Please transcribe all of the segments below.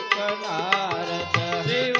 સુખ નારદ.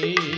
Hey.